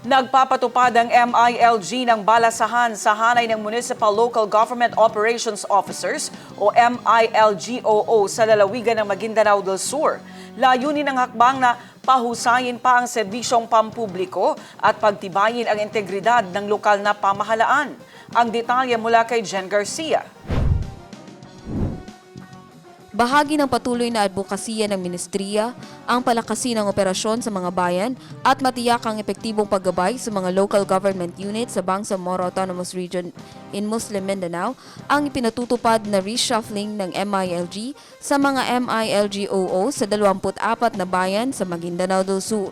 Nagpapatupad ang MILG ng balasahan sa hanay ng Municipal Local Government Operations Officers o MILGOO sa lalawigan ng Maguindanao del Sur. Layunin ng hakbang na pahusayin pa ang serbisyong pampubliko at pagtibayin ang integridad ng lokal na pamahalaan. Ang detalye mula kay Jen Garcia. Bahagi ng patuloy na advokasya ng ministriya ang palakasin ng operasyon sa mga bayan at matiyak ang epektibong paggabay sa mga local government units sa Bangsamoro Autonomous Region in Muslim Mindanao ang ipinatutupad na reshuffling ng MILG sa mga MILGOO sa 24 na bayan sa Maguindanao del Sur.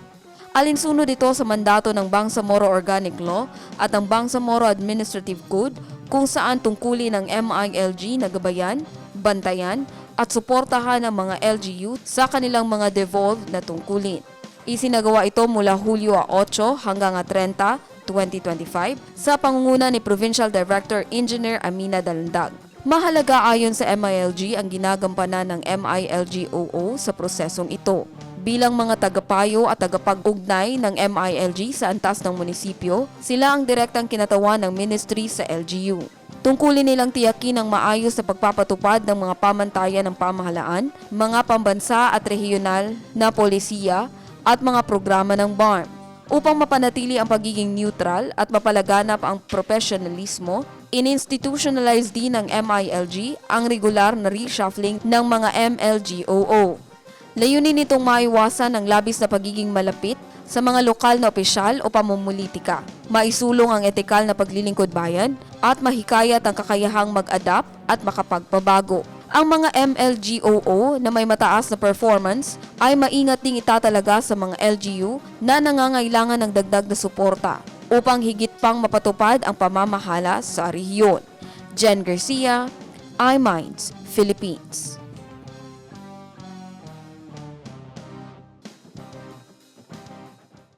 Alinsunod ito sa mandato ng Bangsamoro Organic Law at ang Bangsamoro Administrative Code kung saan tungkulin ng MILG na gabayan, bantayan at suportahan ang mga LGU sa kanilang mga devolved na tungkulin. Isinagawa ito mula Hulyo 8 hanggang 30, 2025 sa pangunguna ni Provincial Director Engineer Amina Dalandag. Mahalaga ayon sa MILG ang ginagampanan ng MILGOO sa prosesong ito. Bilang mga tagapayo at tagapag-ugnay ng MILG sa antas ng munisipyo, sila ang direktang kinatawan ng ministry sa LGU. Tungkulin nilang tiyakin ang maayos na pagpapatupad ng mga pamantayan ng pamahalaan, mga pambansa at regional na polisiya at mga programa ng BARM. Upang mapanatili ang pagiging neutral at mapalaganap ang professionalismo, ininstitutionalize din ng MILG ang regular na reshuffling ng mga MLGOO. Layunin nitong maiwasan ang labis na pagiging malapit sa mga lokal na opisyal o pamumulitika, maisulong ang etikal na paglilingkod bayan, at mahikayat ang kakayahang mag-adapt at makapagpabago. Ang mga MLGOO na may mataas na performance ay maingat ding itatalaga sa mga LGU na nangangailangan ng dagdag na suporta upang higit pang mapatupad ang pamamahala sa rehiyon. Jen Garcia, iMinds, Philippines.